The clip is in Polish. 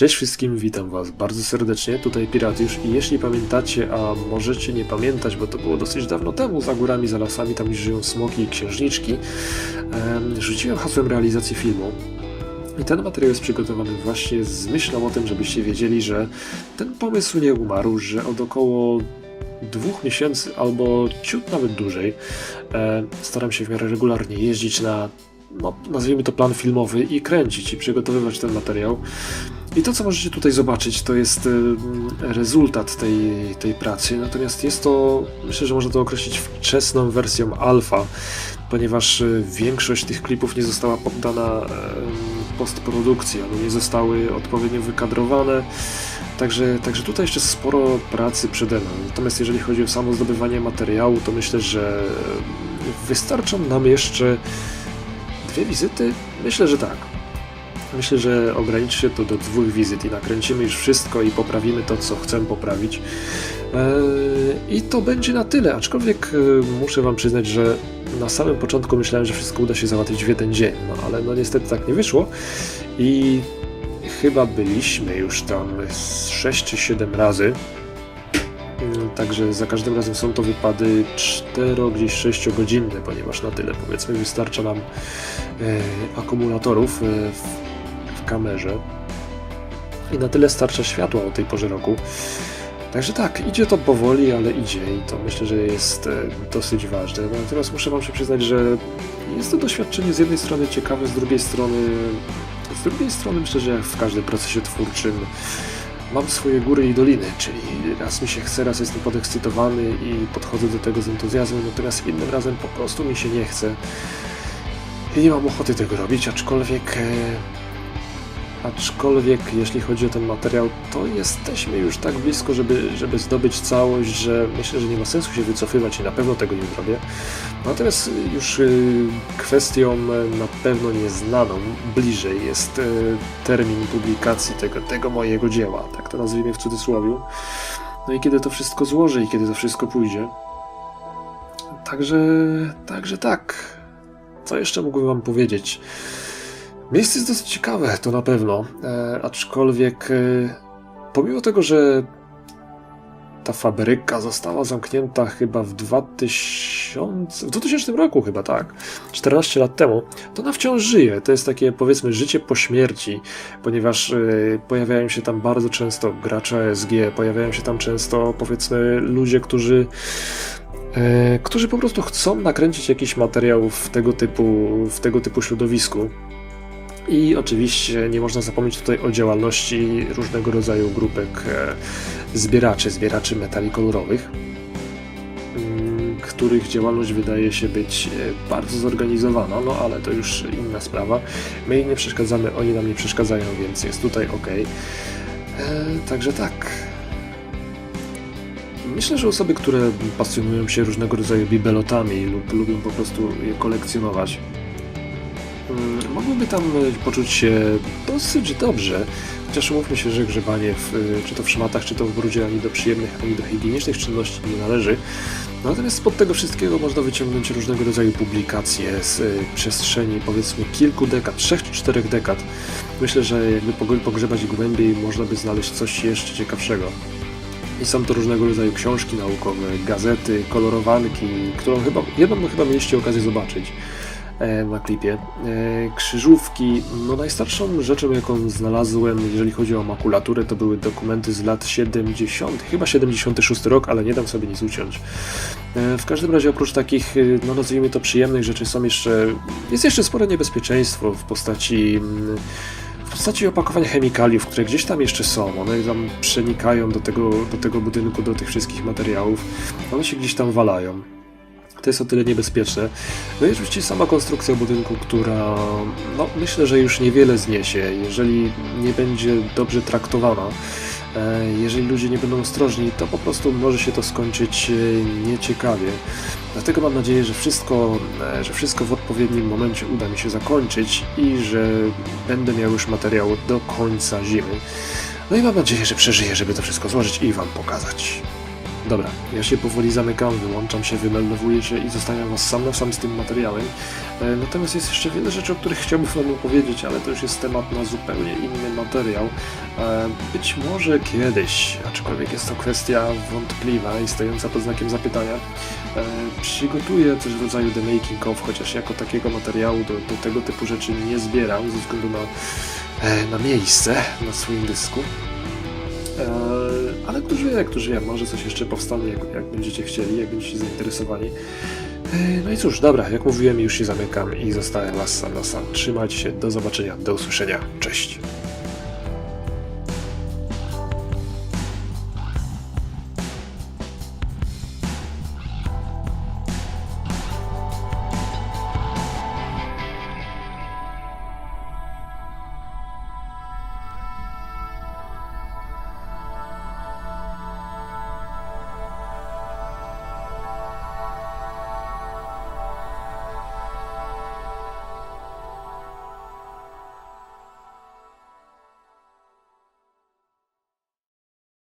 Cześć wszystkim, witam was bardzo serdecznie, tutaj Piratiusz i jeśli pamiętacie, a możecie nie pamiętać, bo to było dosyć dawno temu, za górami, za lasami, tam żyją smoki i księżniczki, em, rzuciłem hasłem realizacji filmu. I ten materiał jest przygotowany właśnie z myślą o tym, żebyście wiedzieli, że ten pomysł nie umarł, że od około dwóch miesięcy albo ciut nawet dłużej staram się w miarę regularnie jeździć na, no, nazwijmy to plan filmowy i kręcić i przygotowywać ten materiał. I to, co możecie tutaj zobaczyć, to jest em, rezultat tej, tej pracy, natomiast jest to, myślę, że można to określić wczesną wersją alfa, ponieważ e, większość tych klipów nie została poddana em, postprodukcji, one nie zostały odpowiednio wykadrowane, także, także tutaj jeszcze sporo pracy przede mną. Natomiast jeżeli chodzi o samo zdobywanie materiału, to myślę, że wystarczą nam jeszcze dwie wizyty? Myślę, że tak. Myślę, że ograniczy się to do dwóch wizyt i nakręcimy już wszystko i poprawimy to, co chcę poprawić. Eee, I to będzie na tyle, aczkolwiek e, muszę Wam przyznać, że na samym początku myślałem, że wszystko uda się załatwić w jeden dzień, no ale no niestety tak nie wyszło i chyba byliśmy już tam z 6 czy 7 razy. Mm, Także za każdym razem są to wypady 4, gdzieś 6 godzinne, ponieważ na tyle powiedzmy wystarcza nam e, akumulatorów e, w kamerze i na tyle starcza światła o tej porze roku. Także tak, idzie to powoli, ale idzie i to myślę, że jest e, dosyć ważne. Natomiast muszę Wam się przyznać, że jest to doświadczenie z jednej strony ciekawe, z drugiej strony z drugiej strony myślę, że jak w każdym procesie twórczym mam swoje góry i doliny, czyli raz mi się chce, raz jestem podekscytowany i podchodzę do tego z entuzjazmem, natomiast innym razem po prostu mi się nie chce i nie mam ochoty tego robić, aczkolwiek e, aczkolwiek jeśli chodzi o ten materiał, to jesteśmy już tak blisko, żeby, żeby zdobyć całość, że myślę, że nie ma sensu się wycofywać i na pewno tego nie zrobię. Natomiast już y, kwestią e, na pewno nieznaną bliżej jest e, termin publikacji tego, tego mojego dzieła, tak to nazwijmy w cudzysłowie. No i kiedy to wszystko złoży i kiedy to wszystko pójdzie. Także, także tak. Co jeszcze mógłbym wam powiedzieć? Miejsce jest dosyć ciekawe, to na pewno. E, aczkolwiek, e, pomimo tego, że ta fabryka została zamknięta chyba w 2000, w 2000 roku chyba, tak, 14 lat temu, to ona wciąż żyje. To jest takie, powiedzmy, życie po śmierci, ponieważ e, pojawiają się tam bardzo często gracze SG, pojawiają się tam często, powiedzmy, ludzie, którzy e, którzy po prostu chcą nakręcić jakiś materiał w tego typu, w tego typu środowisku. I oczywiście nie można zapomnieć tutaj o działalności różnego rodzaju grupek e, zbieraczy, zbieraczy metali kolorowych, mm, których działalność wydaje się być e, bardzo zorganizowana, no ale to już inna sprawa. My im nie przeszkadzamy, oni nam nie przeszkadzają, więc jest tutaj ok. E, także tak. Myślę, że osoby, które pasjonują się różnego rodzaju bibelotami lub lubią po prostu je kolekcjonować, mogłyby tam e, poczuć się dosyć dobrze, chociaż umówmy się, że grzebanie w, e, czy to w szmatach, czy to w brudzie ani do przyjemnych, ani do higienicznych czynności nie należy. Natomiast spod tego wszystkiego można wyciągnąć różnego rodzaju publikacje z e, przestrzeni powiedzmy kilku dekad, trzech czy czterech dekad. Myślę, że jakby pog- pogrzebać głębiej można by znaleźć coś jeszcze ciekawszego. I są to różnego rodzaju książki naukowe, gazety, kolorowanki, którą chyba, jedną chyba mieliście okazję zobaczyć e, na klipie. E, Krzyżówki, no najstarszą rzeczą jaką znalazłem, jeżeli chodzi o makulaturę, to były dokumenty z lat 70, chyba 76 rok, ale nie dam sobie nic uciąć. E, W każdym razie oprócz takich, e, no nazwijmy to przyjemnych rzeczy, są jeszcze, jest jeszcze spore niebezpieczeństwo w postaci mm, w postaci opakowań chemikaliów, które gdzieś tam jeszcze są. One tam przenikają do tego, do tego budynku, do tych wszystkich materiałów. One się gdzieś tam walają. To jest o tyle niebezpieczne. No i oczywiście sama konstrukcja budynku, która no, myślę, że już niewiele zniesie, jeżeli nie będzie dobrze traktowana. E, Jeżeli ludzie nie będą ostrożni, to po prostu może się to skończyć e, nieciekawie. Dlatego mam nadzieję, że wszystko, e, że wszystko w odpowiednim momencie uda mi się zakończyć i że będę miał już materiał do końca zimy. No i mam nadzieję, że przeżyję, żeby to wszystko złożyć i Wam pokazać. Dobra, ja się powoli zamykam, wyłączam się, wymeldowuję się i zostawiam was sam na sam z tym materiałem. E, Natomiast jest jeszcze wiele rzeczy, o których chciałbym wam opowiedzieć, ale to już jest temat na zupełnie inny materiał. E, Być może kiedyś, aczkolwiek jest to kwestia wątpliwa i stojąca pod znakiem zapytania, e, przygotuję coś w rodzaju The Making of, chociaż jako takiego materiału do, do tego typu rzeczy nie zbieram ze względu na, na miejsce na swoim dysku. Ale któż wie, któż wie, może coś jeszcze powstanie, jak, jak będziecie chcieli, jak będziecie zainteresowani. No i cóż, dobra, jak mówiłem, już się zamykam i zostawiam was sam na sam. Trzymajcie się, do zobaczenia, do usłyszenia, cześć.